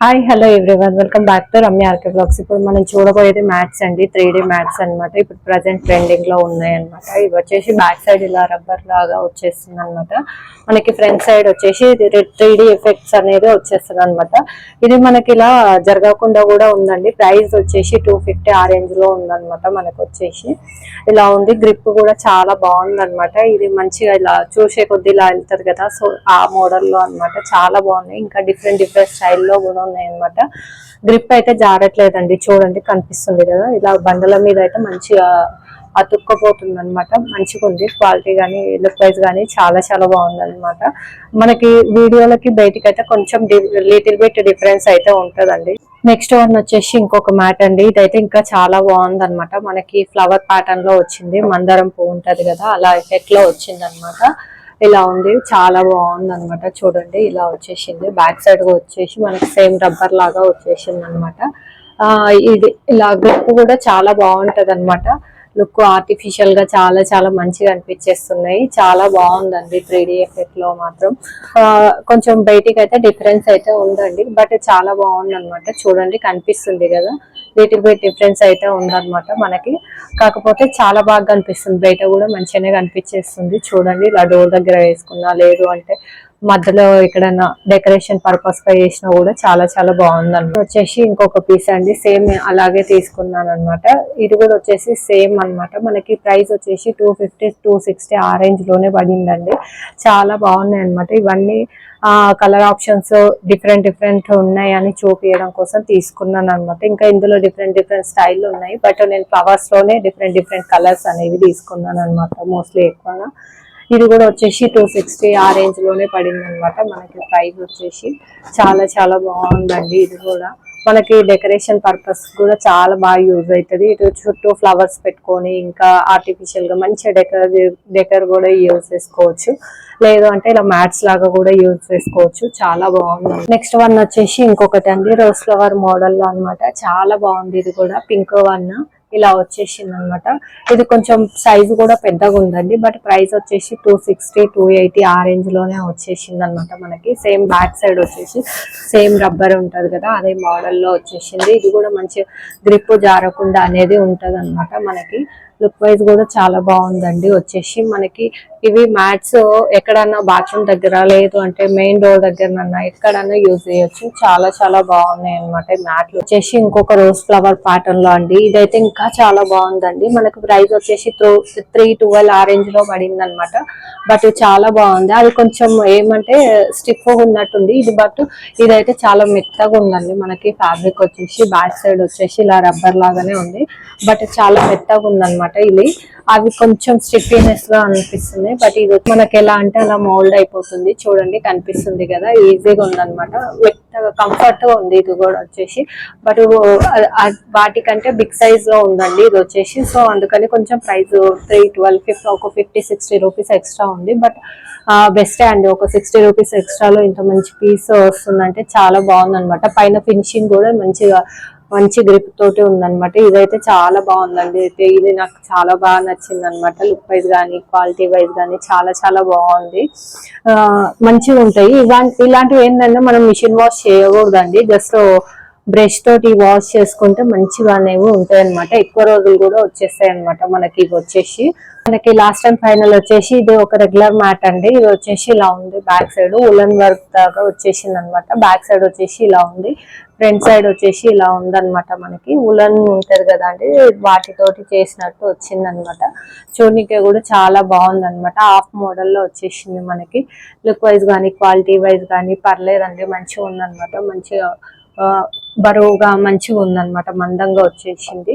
Hi hello everyone welcome back to Ramya RK blogs ఇప్పుడు మనం చూడబోయేది మ్యాట్స్ అండి. త్రీ డి మ్యాట్స్ అనమాట ఇప్పుడు ప్రజెంట్ ట్రెండింగ్లో ఉన్నాయి అనమాట ఇవి వచ్చేసి బ్యాక్ సైడ్ ఇలా రబ్బర్ లాగా వచ్చేస్తుంది అనమాట మనకి ఫ్రంట్ సైడ్ వచ్చేసి త్రీ డి ఎఫెక్ట్స్ అనేది వచ్చేస్తుంది అనమాట ఇది మనకి ఇలా జరగకుండా కూడా ఉందండి. ప్రైస్ వచ్చేసి టూ ఫిఫ్టీ ఆ రేంజ్లో ఉందన్నమాట మనకు వచ్చేసి. ఇలా ఉంది. గ్రిప్ కూడా చాలా బాగుంది అనమాట ఇది మంచిగా ఇలా చూసే కొద్ది ఇలా వెళ్తుంది కదా. సో ఆ మోడల్లో అన్నమాట. చాలా బాగున్నాయి. ఇంకా డిఫరెంట్ డిఫరెంట్ స్టైల్లో కూడా ఉన్నాయి అనమాట గ్రిప్ అయితే జారట్లేదండి. చూడండి కనిపిస్తుంది కదా. ఇలా బండల మీద అయితే మంచిగా అతుక్కపోతుంది అనమాట మంచిగా ఉంది. క్వాలిటీ కానీ లుక్ వైజ్ కానీ చాలా చాలా బాగుంది అనమాట మనకి వీడియోలకి బయటికి అయితే కొంచెం లిటిల్ బిట్ డిఫరెన్స్ అయితే ఉంటుందండి. నెక్స్ట్ వన్ వచ్చేసి ఇంకొక మ్యాట్ అండి. ఇదైతే ఇంకా చాలా బాగుంది అనమాట మనకి ఫ్లవర్ ప్యాటర్న్లో వచ్చింది. మందారం పువ్వు ఉంటది కదా. అలా ఎఫెక్ట్లో వచ్చింది అనమాట ఇలా ఉంది. చాలా బాగుంది అనమాట చూడండి ఇలా వచ్చేసింది. బ్యాక్ సైడ్ వచ్చేసి మనకి సేమ్ రబ్బర్ లాగా వచ్చేసింది అనమాట ఇది ఇలా గ్రిప్ కూడా చాలా బాగుంటది అనమాట లుక్ ఆర్టిఫిషియల్గా చాలా చాలా మంచిగా అనిపించేస్తున్నాయి. చాలా బాగుందండి త్రీ డి ఎఫెక్ట్లో మాత్రం. ఆ, కొంచెం బయటికి అయితే డిఫరెన్స్ అయితే ఉందండి. బట్ చాలా బాగుంది అనమాట చూడండి కనిపిస్తుంది కదా. లిటిల్ బిట్ డిఫరెన్స్ అయితే ఉందన్నమాట మనకి. కాకపోతే చాలా బాగా కనిపిస్తుంది. బయట కూడా మంచిగానే కనిపించేస్తుంది. చూడండి ఇలా డోర్ దగ్గర వేసుకున్నా లేదు అంటే మధ్యలో ఎక్కడైనా డెకరేషన్ పర్పస్గా చేసినా కూడా చాలా చాలా బాగుంది అనమాట వచ్చేసి ఇంకొక పీస్ అండి సేమ్ అలాగే తీసుకున్నాను అనమాట ఇది కూడా వచ్చేసి సేమ్ అన్నమాట. మనకి ప్రైస్ వచ్చేసి టూ ఫిఫ్టీ టూ సిక్స్టీ ఆ రేంజ్లోనే పడిందండి. చాలా బాగున్నాయి అనమాట ఇవన్నీ కలర్ ఆప్షన్స్ డిఫరెంట్ డిఫరెంట్ ఉన్నాయని చూపించడం కోసం తీసుకున్నాను అనమాట ఇంకా ఇందులో డిఫరెంట్ డిఫరెంట్ స్టైల్ ఉన్నాయి. బట్ నేను ఫ్లవర్స్లోనే డిఫరెంట్ డిఫరెంట్ కలర్స్ అనేవి తీసుకున్నాను అనమాట మోస్ట్లీ ఎక్కువగా. ఇది కూడా వచ్చేసి టూ సిక్స్టీ ఆ రేంజ్లోనే పడింది అనమాట మనకి ప్రైస్ వచ్చేసి చాలా చాలా బాగుందండి ఇది కూడా. మనకి డెకరేషన్ పర్పస్ కూడా చాలా బాగా యూజ్ అవుతుంది. ఇటు చుట్టూ ఫ్లవర్స్ పెట్టుకొని ఇంకా ఆర్టిఫిషియల్గా మంచిగా డెకర్ డెకర్ కూడా యూజ్ చేసుకోవచ్చు. లేదు అంటే ఇలా మ్యాట్స్ లాగా కూడా యూజ్ చేసుకోవచ్చు. చాలా బాగుంది. నెక్స్ట్ వన్ వచ్చేసి ఇంకొకటి అండి రోజ్ ఫ్లవర్ మోడల్లో అనమాట చాలా బాగుంది ఇది కూడా. Pink one. ఇలా వచ్చేసింది అనమాట ఇది కొంచెం సైజు కూడా పెద్దగా ఉందండి. బట్ ప్రైస్ వచ్చేసి టూ సిక్స్టీ టూ ఎయిటీ ఆ రేంజ్లోనే వచ్చేసింది అనమాట మనకి. సేమ్ బ్యాక్ సైడ్ వచ్చేసి సేమ్ రబ్బర్ ఉంటుంది కదా అదే మోడల్లో వచ్చేసింది. ఇది కూడా మంచి గ్రిప్ జారకుండా అనేది ఉంటుంది మనకి. లుక్ వైజ్ కూడా చాలా బాగుందండి. వచ్చేసి మనకి ఇవి మ్యాట్స్ ఎక్కడన్నా బాత్రూమ్ దగ్గర లేదు అంటే మెయిన్ డోర్ దగ్గర ఎక్కడన్నా యూజ్ చేయొచ్చు. చాలా చాలా బాగున్నాయి అనమాట మ్యాట్లు. వచ్చేసి ఇంకొక రోజ్ ఫ్లవర్ ప్యాటర్న్లో అండి. ఇదైతే ఇంకా చాలా బాగుందండి. మనకు ప్రైస్ వచ్చేసి త్రీ ట్వెల్వ్ ఆ రేంజ్లో పడింది అనమాట బట్ చాలా బాగుంది. అది కొంచెం ఏమంటే స్టిఫ్ ఉన్నట్టుంది. ఇది బట్ ఇదైతే చాలా మెత్తగా ఉందండి. మనకి ఫ్యాబ్రిక్ వచ్చేసి బ్యాక్ సైడ్ వచ్చేసి ఇలా రబ్బర్ లాగానే ఉంది. బట్ చాలా మెత్తగా ఉందన్నమాట. ఇది అవి కొంచెం స్టిఫీనెస్గా అనిపిస్తుంది బట్ ఇది మనకి ఎలా అంటే అలా మోల్డ్ అయిపోతుంది. చూడండి కనిపిస్తుంది కదా ఈజీగా ఉందన్నమాట. మెత్తగా కంఫర్ట్గా ఉంది ఇది కూడా వచ్చేసి. బట్ వాటికంటే బిగ్ సైజ్లో ఉందండి ఇది వచ్చేసి. సో అందుకని కొంచెం ప్రైస్ త్రీ ట్వెల్వ్ ఫిఫ్టీ ఒక ఫిఫ్టీ సిక్స్టీ రూపీస్ ఎక్స్ట్రా ఉంది. బట్ బెస్ట్ అండి. ఒక సిక్స్టీ రూపీస్ ఎక్స్ట్రాలో ఇంత మంచి పీస్ వస్తుందంటే చాలా బాగుంది అనమాట పైన ఫినిషింగ్ కూడా మంచిగా మంచి గ్రిప్ తోటి ఉందన్నమాట. ఇదైతే చాలా బాగుందండి. అయితే ఇది నాకు చాలా బాగా నచ్చింది అనమాట లుక్ వైజ్ కానీ క్వాలిటీ వైజ్ కానీ చాలా చాలా బాగుంది. మంచిగా ఉంటాయి ఇలాంటివి ఏంటంటే మనం మిషన్ వాష్ చేయకూడదండి. జస్ట్ బ్రష్ తోటి వాష్ చేసుకుంటే మంచిగా అనేవి ఉంటాయి అనమాట ఎక్కువ రోజులు కూడా వచ్చేస్తాయి అనమాట మనకి ఇవి వచ్చేసి. మనకి లాస్ట్ అండ్ ఫైనల్ వచ్చేసి ఇది ఒక రెగ్యులర్ మ్యాట్ అండి. ఇది వచ్చేసి ఇలా ఉంది బ్యాక్ సైడ్ ఉలన్ వర్క్ దాకా వచ్చేసింది అనమాట బ్యాక్ సైడ్ వచ్చేసి ఇలా ఉంది. ఫ్రంట్ సైడ్ వచ్చేసి ఇలా ఉందన్నమాట మనకి. ఉలన్ ఉంటుంది కదా అండి. వాటితోటి చేసినట్టు వచ్చింది అనమాట చూడనికే కూడా చాలా బాగుంది అనమాట హాఫ్ మోడల్లో వచ్చేసింది మనకి. లుక్ వైజ్ కానీ క్వాలిటీ వైజ్ కానీ పర్లేదండి. మంచిగా ఉందన్నమాట. మంచిగా బరువుగా మంచిగా ఉందన్నమాట మందంగా వచ్చేసింది.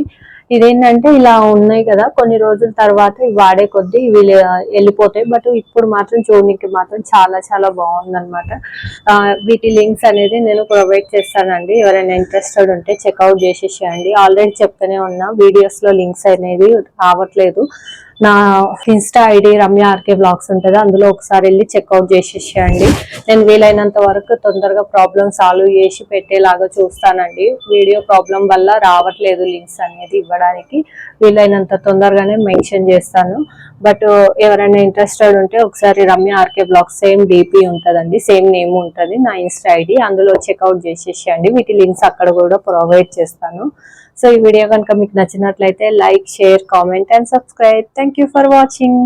ఇదేంటంటే ఇలా ఉన్నాయి కదా కొన్ని రోజుల తర్వాత ఇవి వాడే కొద్దీ ఇవి వెళ్ళిపోతాయి. బట్ ఇప్పుడు మాత్రం చూడడానికి మాత్రం చాలా చాలా బాగుందనమాట వీటి లింక్స్ అనేది నేను ప్రొవైడ్ చేస్తానండి. ఎవరైనా ఇంట్రెస్టెడ్ ఉంటే చెక్అవుట్ చేసేసేయండి. ఆల్రెడీ చెప్తూనే ఉన్నా వీడియోస్లో లింక్స్ అనేది రావట్లేదు. నా insta ID Ramya RK blogs ఉంటుంది అందులో ఒకసారి వెళ్ళి చెక్అవుట్ చేసేసేయండి. నేను వీలైనంత వరకు తొందరగా ప్రాబ్లమ్ సాల్వ్ చేసి పెట్టేలాగా చూస్తానండి. వీడియో ప్రాబ్లం వల్ల రావట్లేదు లింక్స్ అనేది ఇవ్వడానికి. వీలైనంత తొందరగానే మెన్షన్ చేస్తాను. బట్ uh, ఎవరైనా ఇంట్రెస్టెడ్ ఉంటే ఒకసారి Ramya RK blogs same DP ఉంటుందండి సేమ్ నేమ్ ఉంటుంది నా ఇన్స్టా ఐడి. అందులో చెక్అవుట్ చేసేసేయండి. వీటి లింక్స్ అక్కడ కూడా ప్రొవైడ్ చేస్తాను. సో ఈ వీడియో కనుక మీకు నచ్చినట్లయితే like share comment and subscribe. Thank you for watching